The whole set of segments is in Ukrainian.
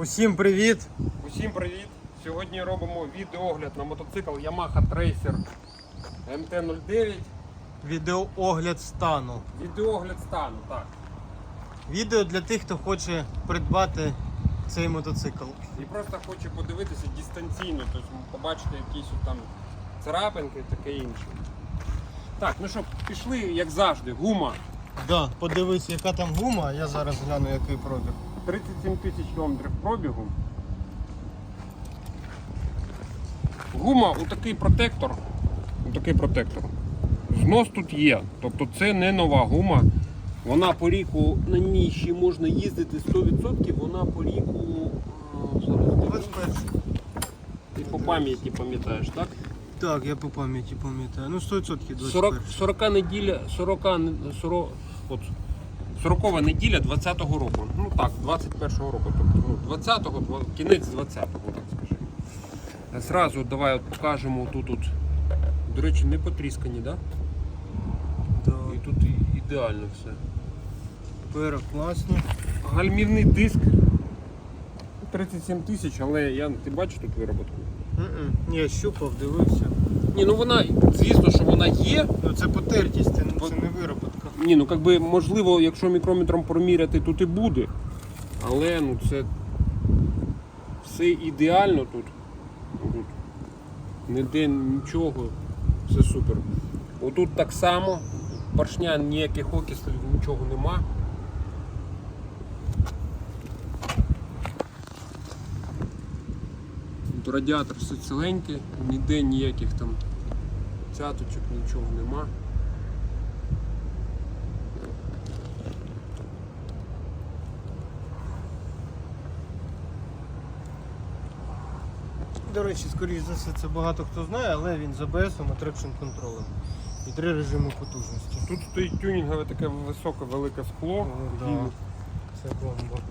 Усім привіт! Усім привіт! Сьогодні робимо відеогляд на мотоцикл Yamaha Tracer MT-09. Відеоогляд стану. Відеогляд стану, так. Відео для тих, хто хоче придбати цей мотоцикл. І просто хочу подивитися дистанційно, тобто побачити якісь там царапинки і таке інше. Так, ну що, пішли, як завжди, гума. Да, подивись, яка там гума, я зараз гляну, який пробіг. 37 тисяч кілометрів пробігу. Гума у такий протектор. У такий протектор. Знос тут є. Тобто це не нова гума. Вона по ріку на ній ще можна їздити 100%, вона по ріку. а, зараз, Ти по пам'яті пам'ятаєш, так? Так, я по пам'яті пам'ятаю. Ну 100% 21. 40, 40 неділя, 40, 40, от, 40 неділя 20-го року. Ну так, 21-го року. Тобто, ну, 20-го, кінець 20-го, так скажімо. Зразу давай от покажемо тут, от, до речі, не потріскані, да? Да. І тут ідеально все. Пера класно. Гальмівний диск 37 тисяч, але я, ти бачиш тут вироботку? М-м. Ні, щупав, дивився. Ні, ну вона, звісно, що вона є, Ну це потертість, це, це не вироботка. Ні, ну якби можливо, якщо мікрометром проміряти, тут і буде. Але ну це все ідеально тут. тут. Ніде нічого, все супер. Отут так само, поршня ніяких окислів, нічого нема. Тут радіатор все ціленький, ніде ніяких там цяточок, нічого нема. До речі, скоріш за все, це багато хто знає, але він з ABS, а трекшн контролем. І три режими потужності. Тут стоїть тюнінгове таке високе велике скло. О, да. Це бомба.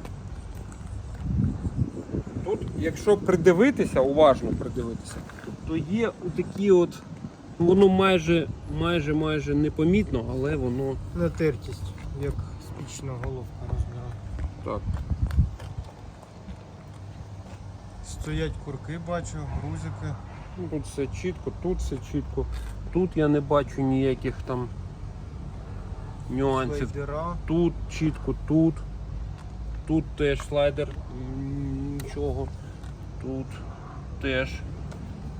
Тут, якщо придивитися, уважно придивитися, то є такі от. Воно майже майже майже непомітно, але воно Натертість, як спічна головка розміром. так. Стоять курки, бачу, грузики. Ну, Тут все чітко, тут все чітко. Тут я не бачу ніяких там нюансів. Слайдера. Тут чітко, тут. Тут теж слайдер, нічого. Тут теж.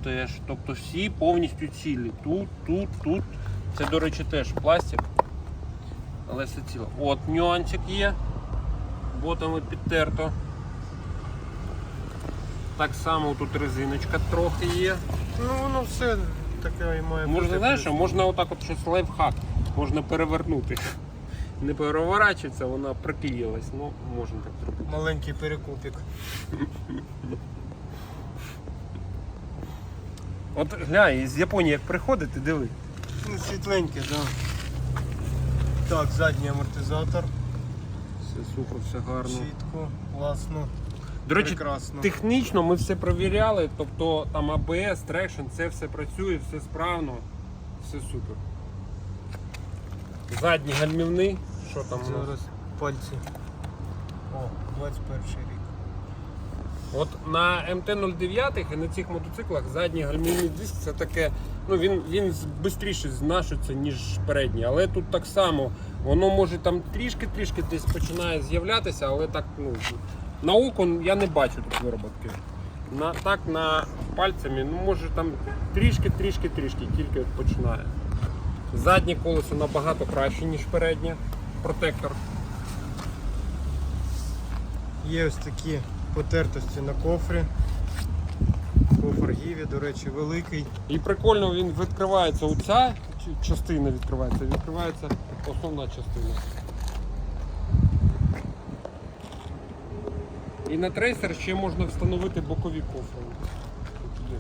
Теж. Тобто всі повністю цілі. Тут, тут, тут. Це, до речі, теж пластик. Але все ціло. От нюансик є. Ботами підтерто. Так само тут резиночка трохи є. Ну воно все таке і має Можна, бути. знаєш, що можна отак от щось лайфхак, можна перевернути. Не переворачується, вона приклеїлась. Ну, можна так зробити. Маленький перекупик. От глянь, з Японії як приходити, диви. Ну, світленьке, так. Да. Так, задній амортизатор. Все супер, все гарно. Чітко, класно. До речі, прекрасно. технічно ми все провіряли, тобто там ABS, трекшн, це все працює, все справно, все супер. Задній гальмівний, що там у нас? Зараз пальці. О, 21 рік. От на МТ-09 і на цих мотоциклах задній гальмівний диск це таке, ну він, він швидше знашується, ніж передній. Але тут так само, воно може там трішки-трішки десь починає з'являтися, але так, ну, на око я не бачу тут вироботки. На, так на пальцями, ну може там трішки-трішки-трішки, тільки починає. Заднє колесо набагато краще, ніж переднє. Протектор. Є ось такі потертості на кофрі. Кофр Гіві, до речі, великий. І прикольно він відкривається оця частина відкривається, відкривається основна частина. І на трейсер ще можна встановити бокові кофри. Тут є.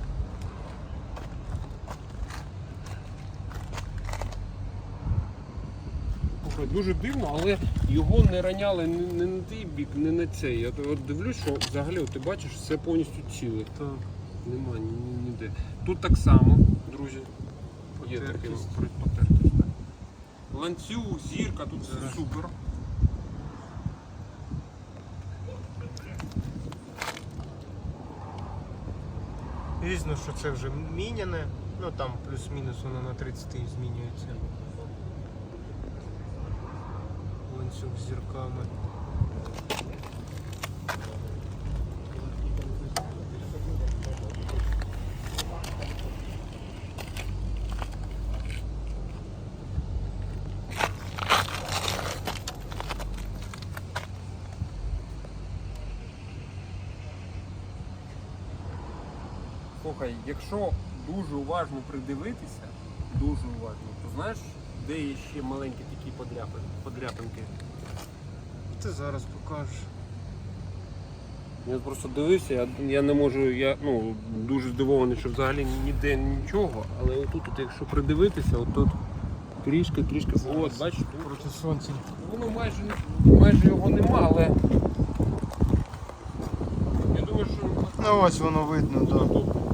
Слухай, Дуже дивно, але його не раняли не, на той бік, не на цей. Я от дивлюсь, що взагалі от ти бачиш все повністю ціле. Так. Нема ні, ні- ніде. Тут так само, друзі. Є таке Потертість. Ланцюг, зірка, тут все супер. Звісно, що це вже міняне, ну там плюс-мінус воно на 30 змінюється. Ланцюг з зірками. Слухай, якщо дуже уважно придивитися, дуже уважно, то знаєш, де є ще маленькі такі подряпин, подряпинки? Ти зараз покажеш. Я просто дивився, я, я не можу, я ну, дуже здивований, що взагалі ніде нічого, але отут, от, якщо придивитися, отут трішки, трішки, от, бачиш, тут Проти сонця. воно майже, майже його нема, але я думаю, що Ну ось воно видно, так. Да. тут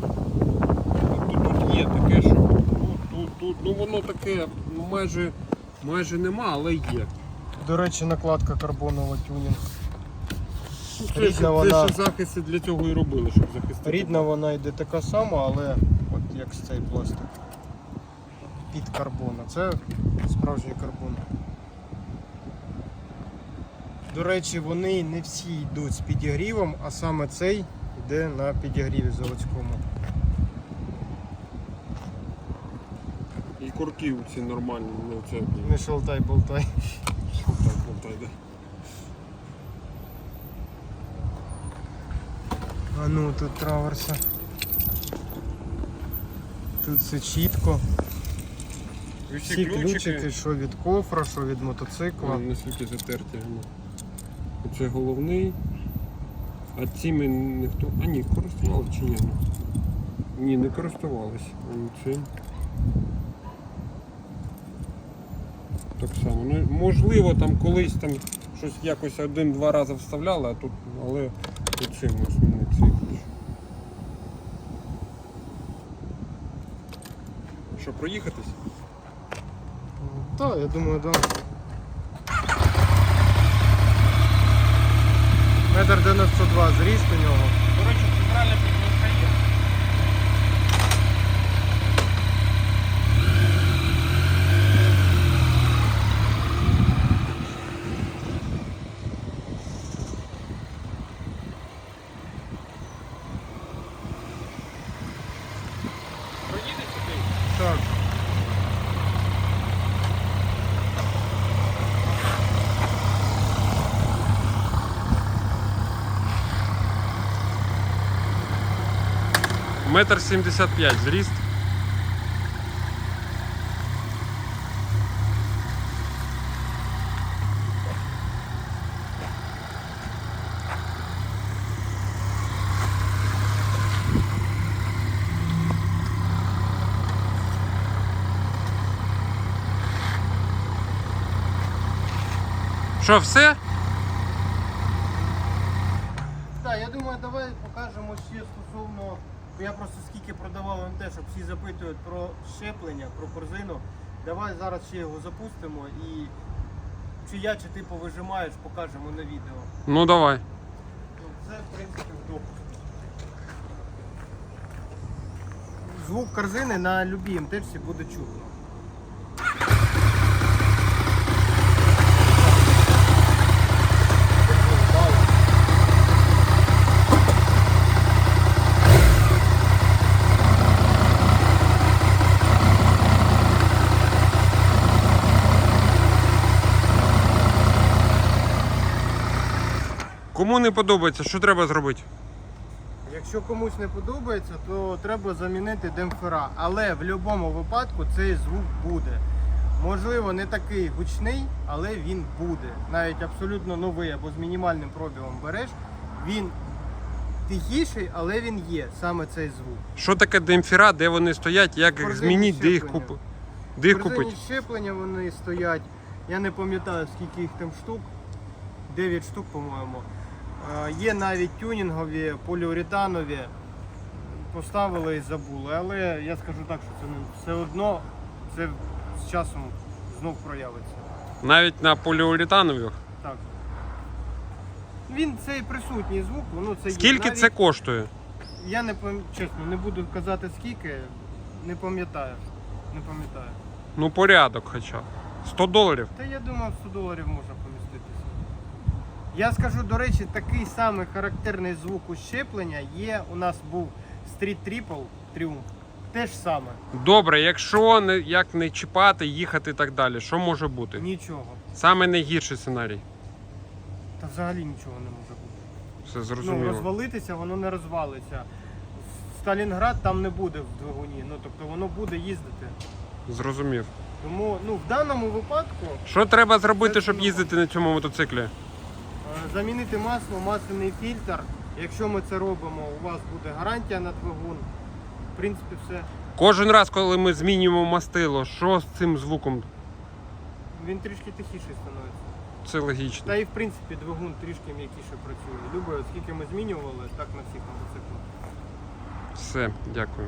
є таке, що тут, тут, тут, ну воно таке ну, майже, майже нема, але є. До речі, накладка карбонова тюнінг. Ну, Це, Рідна це вона- ж захисти для цього і робили, щоб захистити. Рідна вона йде така сама, але от як з цей пластик. Під карбон. А Це справжній карбон. До речі, вони не всі йдуть з підігрівом, а саме цей йде на підігріві заводському. І курки ці нормальні, не це. Не шалтай болтай. Так, болтай, да. А ну тут траверса. Тут все чітко. І Всі ключики, що від кофра, що від мотоцикла. Ой, наскільки затерті. ну. Оце головний. А цими ніхто. А ні, користувалися чи ні? Ні, не користувалися. Вон Цим. Так само. Ну, можливо, там колись там щось якось один-два рази вставляли, а тут, але тут цим основний цей ключ. Що, проїхатись? Так, я думаю, так. Да. Метр 92 зріст у нього. До речі, центральна Метр сімдесят п'ять зріст. Що, все? Так, я думаю, давай покажемо ще стосовно. Я просто скільки продавав МТ, щоб всі запитують про щеплення, про корзину. Давай зараз ще його запустимо і чи я, чи ти повижимаєш, покажемо на відео. Ну давай. Ну, Це в принципі допуск. Звук корзини на любій МТшці буде чутно. Кому не подобається, що треба зробити? Якщо комусь не подобається, то треба замінити демпфера. Але в будь-якому випадку цей звук буде. Можливо, не такий гучний, але він буде. Навіть абсолютно новий або з мінімальним пробігом береш, він тихіший, але він є, саме цей звук. Що таке демпфера, де вони стоять, як їх змінити, де їх купити? Де їх купити? щеплення вони стоять. Я не пам'ятаю, скільки їх там штук. 9 штук, по-моєму. Є навіть тюнінгові, поліуретанові. Поставили і забули. Але я скажу так, що це не- все одно це з часом знов проявиться. Навіть на поліуретанових. Так. Він цей присутній звук, воно це є. Скільки Навіть це коштує? я не пам... чесно, не буду казати скільки, не пам'ятаю. Не пам'ятаю. Ну, порядок хоча. б. 100 доларів. Та я думав, 100 доларів можна. Я скажу, до речі, такий самий характерний звук ущеплення є. У нас був Street Triple Triumph. Те ж саме. Добре, якщо не, як не чіпати, їхати і так далі, що може бути? Нічого. Саме найгірший сценарій. Та взагалі нічого не може бути. Все Ну, зрозуміло. розвалитися, воно не розвалиться. Сталінград там не буде в двигуні, ну тобто воно буде їздити. Зрозумів. Тому ну, в даному випадку Що треба зробити, Це щоб їздити на цьому мотоциклі? Замінити масло, масляний фільтр. Якщо ми це робимо, у вас буде гарантія на двигун. В принципі, все. Кожен раз, коли ми змінюємо мастило, що з цим звуком? Він трішки тихіший становиться. Це логічно. Та і в принципі двигун трішки м'якіше працює. Любе, скільки ми змінювали, так на всіх мотоциклах. Все, дякую.